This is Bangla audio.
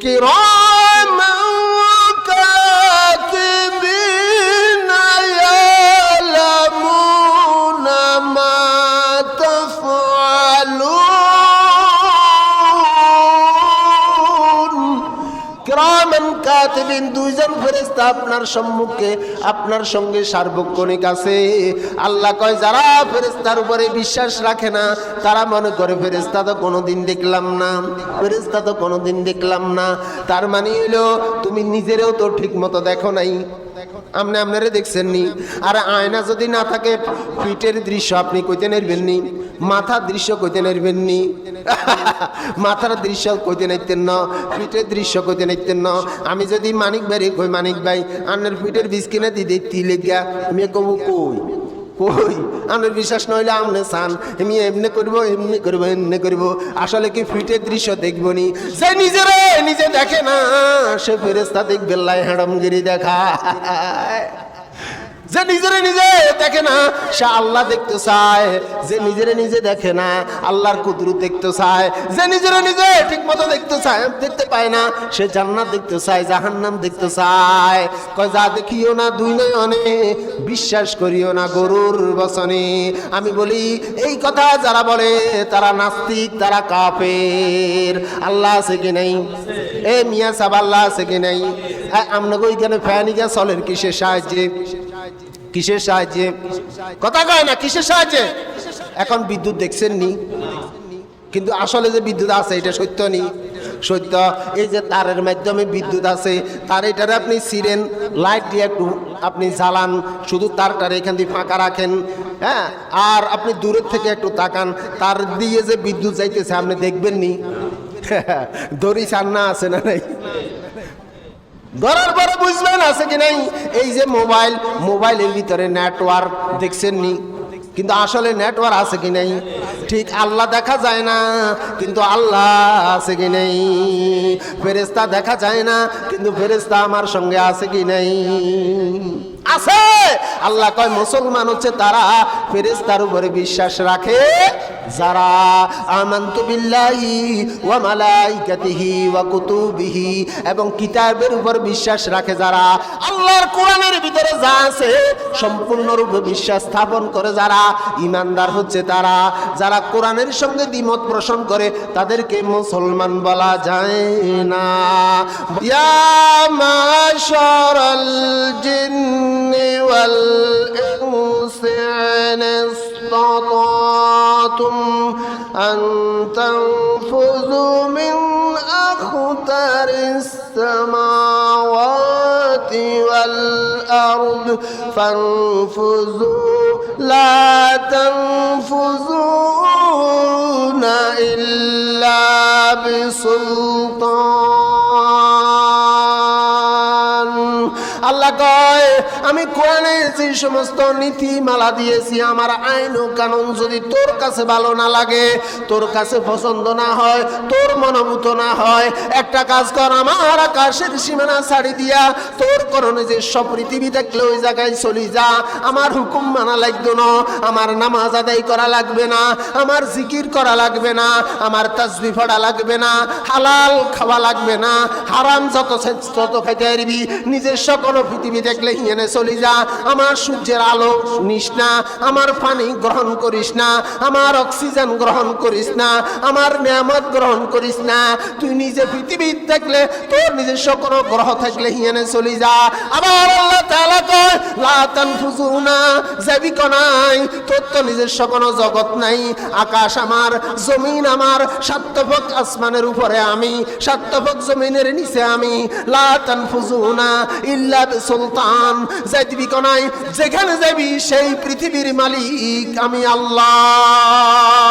给老。কাতিবিন, দুইজন ফেরেশতা আপনার সম্মুখে, আপনার সঙ্গে সার্বক্ষণিক আছে। আল্লাহ কয়, যারা ফেরেশতার উপরে বিশ্বাস রাখে না, তারা মনে করে, ফেরেশতা তো কোনোদিন দেখলাম না। ফেরেশতা তো কোনোদিন দেখলাম না। তার মানে হইল, তুমি নিজেরও তো ঠিক মতো দেখো নাই। আপনি আপনারে দেখছেন নি আর আয়না যদি না থাকে, পিঠের দৃশ্য আপনি কইতে নেবেন নি মাথার দৃশ্য কইতে নেবেন নি মাথার দৃশ্য কইতে নাইতেন না, পিঠের দৃশ্য কইতে নাইতেন না। আমি যদি মানিক ভাই কই, মানিক ভাই, আন্নের পিঠের বীজ কিনে দিতে দিই তিলে গিয়া আমি কব কই? কই? আমি বিশ্বাস নইলে আমনে সান আমি এমনি করব এমনি করব এমনি করব। আসলে কি ফিটের দৃশ্য দেখব নি যে নিজেরে নিজে দেখে না, সে ফেরেস্তা দেখবে লাই হাড়মগিরি দেখা যে নিজেরে নিজে দেখে না, সে আল্লাহ দেখতে চায়। যে নিজেরে নিজে দেখে না, আল্লাহর কুদরত দেখতে চায়। যে নিজেরে নিজে ঠিক মতো দেখতে চায়, দেখতে পায় না, সে জান্নাত দেখতে চায়, জাহান্নাম দেখতে চায়। কয়, যা দেখিও না দুই নয়নে, বিশ্বাস করিও না গরুর বসনে। আমি বলি, এই কথা যারা বলে, তারা নাস্তিক, তারা কাফের। আল্লাহ আছে কি নাই? এ মিয়া সাব আল্লাহ আছে কি নাই? আপনাকে ওইখানে ফ্যানিকা চলের কিসের সাহায্যে? কিসের সাহায্যে? কথা কয় না, কিসের সাহায্যে? এখন বিদ্যুৎ দেখছেন নি? কিন্তু আসলে যে বিদ্যুৎ আছে, এটা সত্য নি? সত্য। এই যে তারের মাধ্যমে বিদ্যুৎ আছে, তার এটারে আপনি সিরেন লাইট দিয়ে একটু আপনি জ্বালান, শুধু তারটারে এখান দিয়ে ফাঁকা রাখেন হ্যাঁ? আর আপনি দূরের থেকে একটু তাকান, তার দিয়ে যে বিদ্যুৎ যাইতেছে, আপনি দেখবেন নি? দড়ি সান্না আছে না নাই? ধরার পরে বুঝবেন আছে কি নাই। এই যে মোবাইল, মোবাইলের ভিতরে নেটওয়ার্ক দেখছেন নি? কিন্তু আসলে নেটওয়ার্ক আছে কি নাই? ঠিক আল্লাহ দেখা যায় না, কিন্তু আল্লাহ আছে কি নেই? ফেরেস্তা দেখা যায় না, কিন্তু ফেরেস্তা আমার সঙ্গে আছে কি নেই? আছে! আল্লাহ কয়, মুসলমান হচ্ছে তারা ফেরেস্তার উপরে বিশ্বাস রাখে। যারা বিল্লাহি ওয়া কুতুবিহি এবং কিতাবের উপর বিশ্বাস রাখে, যারা আল্লাহর কোরআনের ভিতরে যা আছে বিশ্বাস স্থাপন করে, যারা ইমানদার হচ্ছে তারা, যারা কোরআনের সঙ্গে দ্বিমত পোষণ করে, তাদেরকে মুসলমান বলা যায় না। ইয়া মাশারাল জিন্নি ওয়াল ইনসি। ইন استطعتم أن تنفذوا من أخطر السماوات والأرض فانفذوا لا تنفذون إلا بسلطان. কয় আমি কোরআনে যে সমস্ত নীতিমালা দিয়েছি, আমার আইন ও কানুন যদি তোর কাছে ভালো না লাগে, তোর কাছে পছন্দ না হয়, তোর মনোভূত না হয়, একটা কাজ কর, আমার আকাশের সীমানা ছাড়ি দিয়া, তোর করণে যে সব পৃথিবী দেখলে ওই জায়গায় চলি যা, আমার হুকুম মানা লাগতো না, আমার নামাজ আদায় করা লাগবে না, আমার জিকির করা লাগবে না, আমার তাসবি পড়া লাগবে না, হালাল খাওয়া লাগবে না, হারাম যত তত খাইতে পারবি নিজস্ব কোনো পৃথিবী দেখলে হিয়ানে চলি যা। আমার সূর্যের আলো নিস না, আমার পানি গ্রহণ করিস না, আমার অক্সিজেন গ্রহণ করিস না, আমার নিয়ামত গ্রহণ করিস না। তুই নিজে পৃথিবী দেখলে, তোর নিজস্ব কোনো গ্রহ থাকলে হিয়ানে চলি যা। আবার আল্লাহ তাআলা কয়, লা তানফুজুনা যাবি নাই, তোর তো নিজস্ব কোনো জগৎ নাই। আকাশ আমার, জমিন আমার সাতফক আসমানের উপরে আমি সাতফক জমিনের নিচে আমি। লা তানফুজুনা ইল্লা সুলতান যাইবি কনাই যেখানে যাবি সেই পৃথিবীর মালিক আমি আল্লাহ।